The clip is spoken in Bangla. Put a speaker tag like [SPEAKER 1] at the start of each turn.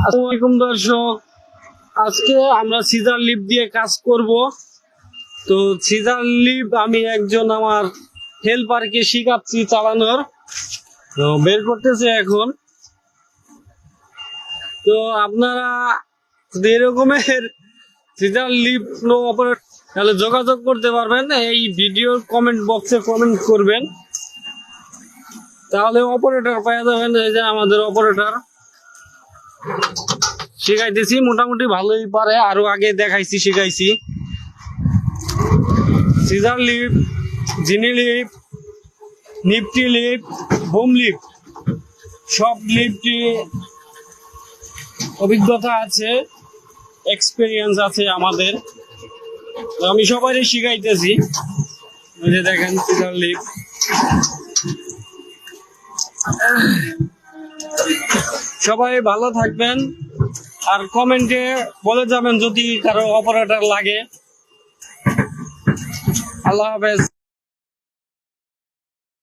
[SPEAKER 1] আসসালামু আলাইকুম দর্শক। আজকে আমরা সিজার লিপ দিয়ে কাজ করব। তো সিজার লিপ আমি একজন আমার হেল্পারকে শিখাচ্ছি চালানোর। তো বের করতেছে এখন। তো আপনারা যদি এরকমের সিজার লিপ নো অপারেট তাহলে যোগাযোগ করতে পারবেন। এই ভিডিওর কমেন্ট বক্সে কমেন্ট করবেন। তাহলে অপারেটর পাওয়া যাবেন, এই যে আমাদের অপারেটর শিখাইতেছি, মোটামুটি ভালোই পারে। আরও আগে দেখাইছি, শিখাইছি। সিজার লিপ জিনি লিপ নিফটি লিপ হোম লিপ সব লিপটি অভিজ্ঞতা আছে এক্সপিরিয়েন্স আছে আমাদের। আমি সবারই শিখাইতেছি। ওই যে দেখেন সিজার লিপ সবাই ভালো থাকবেন আর কমেন্টে বলে যাবেন যদি কারও অপারেটার লাগে। আল্লাহ হাফেজ।